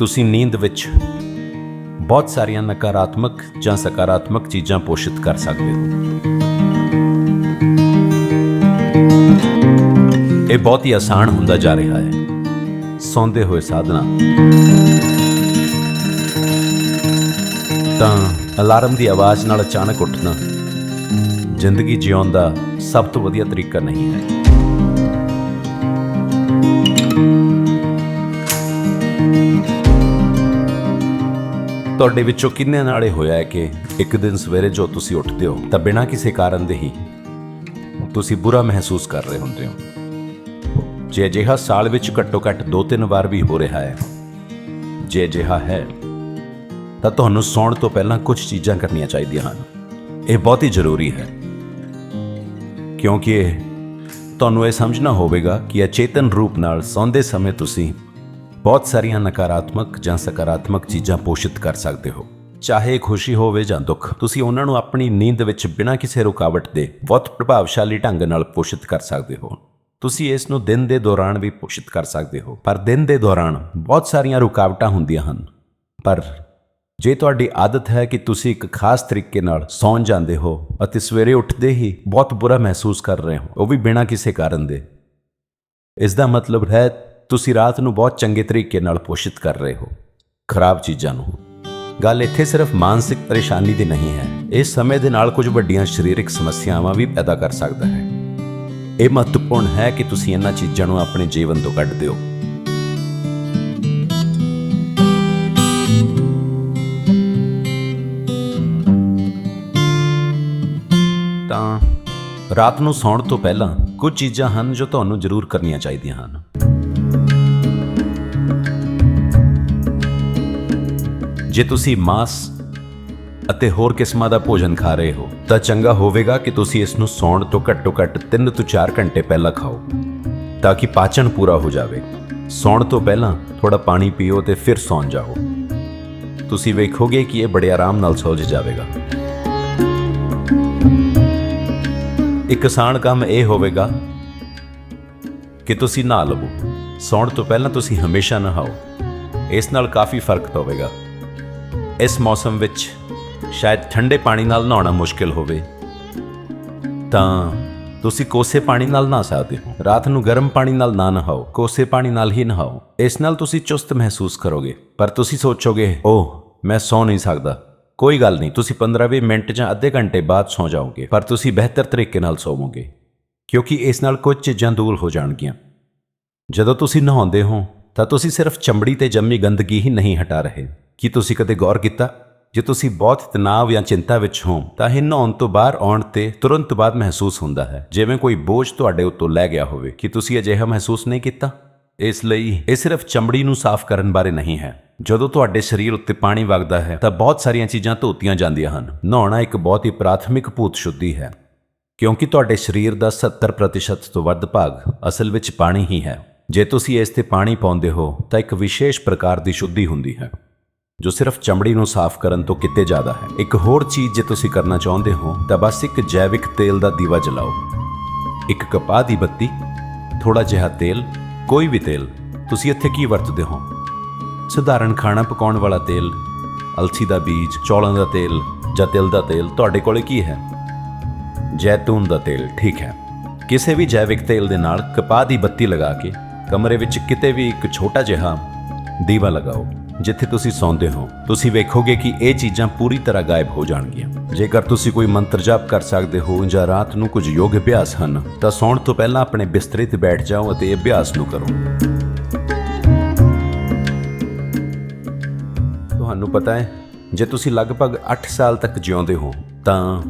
ਤੁਸੀਂ ਨੀਂਦ ਵਿੱਚ ਬਹੁਤ ਸਾਰੀਆਂ ਨਕਾਰਾਤਮਕ ਜਾਂ ਸਕਾਰਾਤਮਕ ਚੀਜ਼ਾਂ ਪੋਸ਼ਿਤ ਕਰ ਸਕਦੇ ਹੋ। ਇਹ ਬਹੁਤ ਹੀ ਆਸਾਨ ਹੁੰਦਾ ਜਾ ਰਿਹਾ ਹੈ। ਸੌਂਦੇ ਹੋਏ ਸਾਧਨਾ। ਤਾਂ ਅਲਾਰਮ ਦੀ ਆਵਾਜ਼ ਨਾਲ ਅਚਾਨਕ ਉੱਠਣਾ ਜ਼ਿੰਦਗੀ ਜਿਉਣ ਦਾ ਸਭ ਤੋਂ ਵਧੀਆ ਤਰੀਕਾ ਨਹੀਂ ਹੈ। ਤੁਹਾਡੇ ਵਿੱਚੋਂ ਕਿੰਨੇ ਇਹ ਹੋਇਆ ਹੈ ਕਿ ਇੱਕ ਦਿਨ ਸਵੇਰੇ ਜੋ ਤੁਸੀਂ ਉੱਠਦੇ ਹੋ, ਤਾਂ ਬਿਨਾਂ ਕਿਸੇ ਕਾਰਨ ਦੇ ਹੀ ਤੁਸੀਂ ਬੁਰਾ ਮਹਿਸੂਸ ਕਰ ਰਹੇ ਹੁੰਦੇ ਹੋ। ਜੇ ਅਜਿਹਾ ਸਾਲ ਵਿੱਚ ਘੱਟੋ ਘੱਟ ਦੋ ਤਿੰਨ ਵਾਰ ਵੀ ਹੋ ਰਿਹਾ ਹੈ, ਜੇ ਅਜਿਹਾ ਹੈ, ਤਾਂ ਤੁਹਾਨੂੰ ਸੌਣ ਤੋਂ ਪਹਿਲਾਂ ਕੁਝ ਚੀਜ਼ਾਂ ਕਰਨੀਆਂ ਚਾਹੀਦੀਆਂ ਹਨ। ਇਹ ਬਹੁਤ ਹੀ ਜ਼ਰੂਰੀ ਹੈ, ਕਿਉਂਕਿ ਤੁਹਾਨੂੰ ਇਹ ਸਮਝਣਾ ਹੋਵੇਗਾ ਕਿ ਅਚੇਤਨ ਰੂਪ ਨਾਲ ਸੌਂਦੇ ਸਮੇਂ ਤੁਸੀਂ ਬਹੁਤ ਸਾਰੀਆਂ ਨਕਾਰਾਤਮਕ ਜਾਂ ਸਕਾਰਾਤਮਕ ਚੀਜ਼ਾਂ ਪੋਸ਼ਿਤ ਕਰ ਸਕਦੇ ਹੋ। ਚਾਹੇ ਖੁਸ਼ੀ ਹੋਵੇ ਜਾਂ ਦੁੱਖ, ਤੁਸੀਂ ਉਹਨਾਂ ਨੂੰ ਆਪਣੀ ਨੀਂਦ ਵਿੱਚ ਬਿਨਾਂ ਕਿਸੇ ਰੁਕਾਵਟ ਦੇ ਬਹੁਤ ਪ੍ਰਭਾਵਸ਼ਾਲੀ ਢੰਗ ਨਾਲ ਪੋਸ਼ਿਤ ਕਰ ਸਕਦੇ ਹੋ। ਤੁਸੀਂ ਇਸ ਨੂੰ ਦਿਨ ਦੇ ਦੌਰਾਨ ਵੀ ਪੋਸ਼ਿਤ ਕਰ ਸਕਦੇ ਹੋ। ਪਰ ਦਿਨ ਦੇ ਦੌਰਾਨ ਬਹੁਤ ਸਾਰੀਆਂ ਰੁਕਾਵਟਾਂ ਹੁੰਦੀਆਂ ਹਨ। ਪਰ ਜੇ ਤੁਹਾਡੀ ਆਦਤ ਹੈ ਕਿ ਤੁਸੀਂ ਇੱਕ ਖਾਸ ਤਰੀਕੇ ਨਾਲ ਸੌਂ ਜਾਂਦੇ ਹੋ ਅਤੇ ਸਵੇਰੇ ਉੱਠਦੇ ਹੀ ਬਹੁਤ ਬੁਰਾ ਮਹਿਸੂਸ ਕਰ ਰਹੇ ਹੋ, ਉਹ ਵੀ ਬਿਨਾਂ ਕਿਸੇ ਕਾਰਨ ਦੇ। ਇਸ ਦਾ ਮਤਲਬ ਹੈ ਤੁਸੀਂ ਰਾਤ ਨੂੰ ਬਹੁਤ ਚੰਗੇ ਤਰੀਕੇ ਨਾਲ ਪੋਸ਼ਿਤ ਕਰ ਰਹੇ ਹੋ। ਖਰਾਬ ਚੀਜ਼ਾਂ ਨੂੰ। ਗੱਲ ਇੱਥੇ ਸਿਰਫ ਮਾਨਸਿਕ ਪਰੇਸ਼ਾਨੀ ਦੀ ਨਹੀਂ ਹੈ। ਇਹ ਸਮੇਂ ਦੇ ਨਾਲ ਕੁਝ ਵੱਡੀਆਂ ਸਰੀਰਕ ਸਮੱਸਿਆਵਾਂ ਵੀ ਪੈਦਾ ਕਰ ਸਕਦਾ ਹੈ। ਇਹ ਮਹੱਤਵਪੂਰਨ ਹੈ ਕਿ ਤੁਸੀਂ ਇਹਨਾਂ ਚੀਜ਼ਾਂ ਨੂੰ ਆਪਣੇ ਜੀਵਨ ਤੋਂ ਕੱਢ ਦਿਓ। ਤਾਂ ਰਾਤ ਨੂੰ ਸੌਣ ਤੋਂ ਪਹਿਲਾਂ ਕੁਝ ਚੀਜ਼ਾਂ ਹਨ ਜੋ ਤੁਹਾਨੂੰ ਜ਼ਰੂਰ ਕਰਨੀਆਂ ਚਾਹੀਦੀਆਂ ਹਨ। ਜੇ ਤੁਸੀਂ ਮਾਸ ਅਤੇ ਹੋਰ ਕਿਸਮਾਂ ਦਾ ਭੋਜਨ ਖਾ ਰਹੇ ਹੋ, ਤਾਂ ਚੰਗਾ ਹੋਵੇਗਾ ਕਿ ਤੁਸੀਂ ਇਸ ਨੂੰ ਸੌਣ ਤੋਂ ਘੱਟੋ ਘੱਟ 3 ਤੋਂ 4 ਘੰਟੇ ਪਹਿਲਾਂ ਖਾਓ, ਤਾਂ ਕਿ ਪਾਚਨ ਪੂਰਾ ਹੋ ਜਾਵੇ। ਸੌਣ ਤੋਂ ਪਹਿਲਾਂ ਥੋੜਾ ਪਾਣੀ ਪੀਓ ਤੇ ਫਿਰ ਸੌਂ ਜਾਓ। ਤੁਸੀਂ ਵੇਖੋਗੇ ਕਿ ਇਹ ਬੜੇ ਆਰਾਮ ਨਾਲ ਸੁਲਝ ਜਾਵੇਗਾ। ਇੱਕ ਆਸਾਨ ਕੰਮ ਇਹ ਹੋਵੇਗਾ ਕਿ ਤੁਸੀਂ ਨਹਾ ਲਵੋ। ਸੌਣ ਤੋਂ ਪਹਿਲਾਂ ਤੁਸੀਂ ਹਮੇਸ਼ਾ ਨਹਾਓ। ਇਸ ਨਾਲ ਕਾਫੀ ਫ਼ਰਕ ਪਵੇਗਾ ਇਸ ਮੌਸਮ ਵਿੱਚ ਸ਼ਾਇਦ ਠੰਡੇ ਪਾਣੀ ਨਾਲ ਨਹਾਉਣਾ ਮੁਸ਼ਕਿਲ ਹੋਵੇ, ਤਾਂ ਤੁਸੀਂ ਕੋਸੇ ਪਾਣੀ ਨਾਲ ਨਹਾ ਸਕਦੇ ਹੋ। ਰਾਤ ਨੂੰ ਗਰਮ ਪਾਣੀ ਨਾਲ ਨਾ ਨਹਾਓ, ਕੋਸੇ ਪਾਣੀ ਨਾਲ ਹੀ ਨਹਾਓ। ਇਸ ਨਾਲ ਤੁਸੀਂ ਚੁਸਤ ਮਹਿਸੂਸ ਕਰੋਗੇ, ਪਰ ਤੁਸੀਂ ਸੋਚੋਗੇ, ਓਹ, ਮੈਂ ਸੌ ਨਹੀਂ ਸਕਦਾ। ਕੋਈ ਗੱਲ ਨਹੀਂ, ਤੁਸੀਂ 15-20 ਮਿੰਟ ਜਾਂ ਅੱਧੇ ਘੰਟੇ ਬਾਅਦ ਸੌ ਜਾਓਗੇ, ਪਰ ਤੁਸੀਂ ਬਿਹਤਰ ਤਰੀਕੇ ਨਾਲ ਸੌਵੋਗੇ, ਕਿਉਂਕਿ ਇਸ ਨਾਲ ਕੁਝ ਚੀਜ਼ਾਂ ਦੂਰ ਹੋ ਜਾਣਗੀਆਂ। ਜਦੋਂ ਤੁਸੀਂ ਨਹਾਉਂਦੇ ਹੋ, ਤਾਂ ਤੁਸੀਂ ਸਿਰਫ ਚਮੜੀ ਤੇ ਜੰਮੀ ਗੰਦਗੀ ਹੀ ਨਹੀਂ ਹਟਾ ਰਹੇ। ਕੀ ਤੁਸੀਂ ਕਦੇ ਗੌਰ ਕੀਤਾ? ਜੇ ਤੁਸੀਂ ਬਹੁਤ ਤਣਾਅ ਜਾਂ ਚਿੰਤਾ ਵਿੱਚ ਹੋ ਤਾਂ ਇਹ ਨਹਾਉਣ ਤੋਂ ਬਾਹਰ ਆਉਣ ਤੇ ਤੁਰੰਤ ਬਾਅਦ ਮਹਿਸੂਸ ਹੁੰਦਾ ਹੈ। ਜਿਵੇਂ ਕੋਈ ਬੋਝ ਤੁਹਾਡੇ ਉੱਤੋਂ ਲੈ ਗਿਆ ਹੋਵੇ। ਕੀ ਤੁਸੀਂ ਅਜਿਹਾ ਮਹਿਸੂਸ ਨਹੀਂ ਕੀਤਾ? ਇਸ ਲਈ ਇਹ ਸਿਰਫ ਚਮੜੀ ਨੂੰ ਸਾਫ਼ ਕਰਨ ਬਾਰੇ ਨਹੀਂ ਹੈ। ਜਦੋਂ ਤੁਹਾਡੇ ਸਰੀਰ ਉੱਤੇ ਪਾਣੀ ਵਗਦਾ ਹੈ, ਤਾਂ ਬਹੁਤ ਸਾਰੀਆਂ ਚੀਜ਼ਾਂ ਧੋਤੀਆਂ ਜਾਂਦੀਆਂ ਹਨ। ਨਹਾਉਣਾ ਇੱਕ ਬਹੁਤ ਹੀ ਪ੍ਰਾਥਮਿਕ ਭੂਤ ਸ਼ੁੱਧੀ ਹੈ, ਕਿਉਂਕਿ ਤੁਹਾਡੇ ਸਰੀਰ ਦਾ 70% ਤੋਂ ਵੱਧ ਭਾਗ ਅਸਲ ਵਿੱਚ ਪਾਣੀ ਹੀ ਹੈ। ਜੇ ਤੁਸੀਂ ਇਸ ਤੇ ਪਾਣੀ ਪਾਉਂਦੇ ਹੋ, ਤਾਂ ਇੱਕ ਵਿਸ਼ੇਸ਼ ਪ੍ਰਕਾਰ ਦੀ ਸ਼ੁੱਧੀ ਹੁੰਦੀ ਹੈ। ਜੋ ਸਿਰਫ ਚਮੜੀ ਨੂੰ ਸਾਫ਼ ਕਰਨ ਤੋਂ ਕਿਤੇ ਜ਼ਿਆਦਾ ਹੈ। ਇੱਕ ਹੋਰ ਚੀਜ਼ ਜੇ ਤੁਸੀਂ ਕਰਨਾ ਚਾਹੁੰਦੇ ਹੋ, ਤਾਂ ਬਸ ਇੱਕ ਜੈਵਿਕ ਤੇਲ ਦਾ ਦੀਵਾ ਜਲਾਓ। ਇੱਕ ਕਪਾਹ ਦੀ ਬੱਤੀ ਥੋੜਾ ਜਿਹਾ ਤੇਲ, ਕੋਈ ਵੀ ਤੇਲ। ਤੁਸੀਂ ਇੱਥੇ ਕੀ ਵਰਤਦੇ ਹੋ? ਸਧਾਰਨ ਖਾਣਾ ਪਕਾਉਣ ਵਾਲਾ ਤੇਲ, ਅਲਸੀ ਦਾ ਬੀਜ, ਚੌਲਾਂ ਦਾ ਤੇਲ ਜਾਂ ਤਿਲ ਦਾ ਤੇਲ ਤੁਹਾਡੇ ਕੋਲੇ ਕੀ ਹੈ? ਜੈਤੂਨ ਦਾ ਤੇਲ, ਠੀਕ ਹੈ। ਕਿਸੇ ਵੀ ਜੈਵਿਕ ਤੇਲ ਦੇ ਨਾਲ ਕਪਾਹ ਦੀ ਬੱਤੀ ਲਗਾ ਕੇ ਕਮਰੇ ਵਿੱਚ ਕਿਤੇ ਵੀ ਇੱਕ ਛੋਟਾ ਜਿਹਾ ਦੀਵਾ ਲਗਾਓ। ਜਿੱਥੇ ਤੁਸੀਂ ਸੌਂਦੇ ਹੋ, ਤੁਸੀਂ ਵੇਖੋਗੇ ਕਿ ਇਹ ਚੀਜ਼ਾਂ ਪੂਰੀ ਤਰ੍ਹਾਂ ਗਾਇਬ ਹੋ ਜਾਣਗੀਆਂ। ਜੇਕਰ ਤੁਸੀਂ ਕੋਈ ਮੰਤਰ ਜਾਪ ਕਰ ਸਕਦੇ ਹੋ ਜਾਂ ਰਾਤ ਨੂੰ ਕੁਝ ਯੋਗ ਅਭਿਆਸ ਹਨ, ਤਾਂ ਸੌਣ ਤੋਂ ਪਹਿਲਾਂ ਆਪਣੇ ਬਿਸਤਰੇ ਤੇ ਬੈਠ ਜਾਓ ਅਤੇ ਅਭਿਆਸ ਨੂੰ ਕਰੋ। ਤੁਹਾਨੂੰ ਪਤਾ ਹੈ, ਜੇ ਤੁਸੀਂ ਲਗਭਗ 8 ਸਾਲ ਤੱਕ ਜਿਉਂਦੇ ਹੋ, ਤਾਂ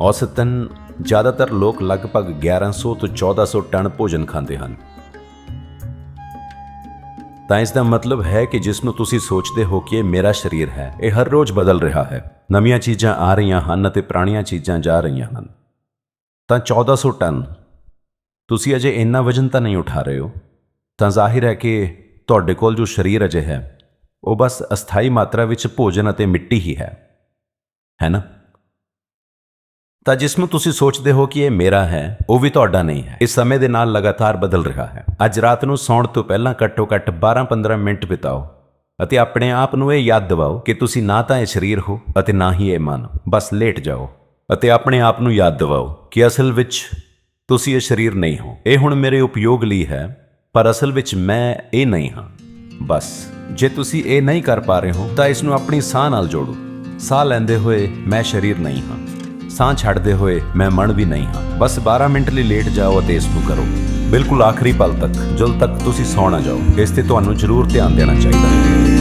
ਔਸਤਨ ਜ਼ਿਆਦਾਤਰ ਲੋਕ ਲਗਭਗ 1100 ਤੋਂ 1400 ਟਨ ਭੋਜਨ ਖਾਂਦੇ ਹਨ। ਤਾਂ ਇਸ ਦਾ ਮਤਲਬ ਹੈ ਕਿ ਜਿਸ ਨੂੰ ਤੁਸੀਂ ਸੋਚਦੇ ਹੋ ਕਿ ਇਹ ਮੇਰਾ ਸਰੀਰ ਹੈ, ਇਹ ਹਰ ਰੋਜ਼ ਬਦਲ ਰਿਹਾ ਹੈ। ਨਵੀਆਂ ਚੀਜ਼ਾਂ ਆ ਰਹੀਆਂ ਹਨ ਅਤੇ ਪੁਰਾਣੀਆਂ ਚੀਜ਼ਾਂ ਜਾ ਰਹੀਆਂ ਹਨ। ਤਾਂ 1400 ਟਨ। ਤੁਸੀਂ ਅਜੇ ਇੰਨਾ ਵਜਨ ਤਾਂ ਨਹੀਂ ਉਠਾ ਰਹੇ ਹੋ? ਤਾਂ ਜ਼ਾਹਿਰ ਹੈ ਕਿ ਤੁਹਾਡੇ ਕੋਲ ਜੋ ਸਰੀਰ ਅਜੇ ਹੈ, ਉਹ ਬਸ ਅਸਥਾਈ ਮਾਤਰਾ ਵਿੱਚ ਭੋਜਨ ਅਤੇ ਮਿੱਟੀ ਹੀ ਹੈ। ਹੈ ਨਾ? ਤਾਂ ਜਿਸ ਨੂੰ ਤੁਸੀਂ ਸੋਚਦੇ ਹੋ ਕਿ ਇਹ ਮੇਰਾ ਹੈ, ਉਹ ਵੀ ਤੁਹਾਡਾ ਨਹੀਂ ਹੈ। ਇਸ ਸਮੇਂ ਦੇ ਨਾਲ ਲਗਾਤਾਰ ਬਦਲ ਰਿਹਾ ਹੈ। ਅੱਜ ਰਾਤ ਨੂੰ ਸੌਣ ਤੋਂ ਪਹਿਲਾਂ ਘੱਟੋ ਘੱਟ 12-15 ਮਿੰਟ ਬਿਤਾਓ ਅਤੇ ਆਪਣੇ ਆਪ ਨੂੰ ਇਹ ਯਾਦ ਦਿਵਾਓ ਕਿ ਤੁਸੀਂ ਨਾ ਤਾਂ ਇਹ ਸਰੀਰ ਹੋ ਅਤੇ ਨਾ ਹੀ ਇਹ ਮਨ। ਬਸ ਲੇਟ ਜਾਓ ਅਤੇ ਆਪਣੇ ਆਪ ਨੂੰ ਯਾਦ ਦਿਵਾਓ ਕਿ ਅਸਲ ਵਿੱਚ ਤੁਸੀਂ ਇਹ ਸਰੀਰ ਨਹੀਂ ਹੋ। ਇਹ ਹੁਣ ਮੇਰੇ ਉਪਯੋਗ ਲਈ ਹੈ, ਪਰ ਅਸਲ ਵਿੱਚ ਮੈਂ ਇਹ ਨਹੀਂ ਹਾਂ। ਬਸ, ਜੇ ਤੁਸੀਂ ਇਹ ਨਹੀਂ ਕਰ ਪਾ ਰਹੇ ਹੋ, ਤਾਂ ਇਸ ਨੂੰ ਆਪਣੀ ਸਾਹ ਨਾਲ ਜੋੜੋ। ਸਾਹ ਲੈਂਦੇ ਹੋਏ ਮੈਂ ਸਰੀਰ ਨਹੀਂ ਹਾਂ। ਸਾਹ ਛੱਡਦੇ ਹੋਏ ਮੈਂ ਮਨ ਵੀ ਨਹੀਂ ਹਾਂ। ਬਸ 12 ਮਿੰਟ ਲਈ ਲੇਟ ਜਾਓ ਅਤੇ ਇਸ ਨੂੰ ਕਰੋ। ਬਿਲਕੁਲ ਆਖਰੀ ਪਲ ਤੱਕ ਜਦੋਂ ਤੱਕ ਤੁਸੀਂ ਸੌ ਨਾ ਜਾਓ। ਇਸ ਤੇ ਤੁਹਾਨੂੰ ਜ਼ਰੂਰ ਧਿਆਨ ਦੇਣਾ ਚਾਹੀਦਾ ਹੈ।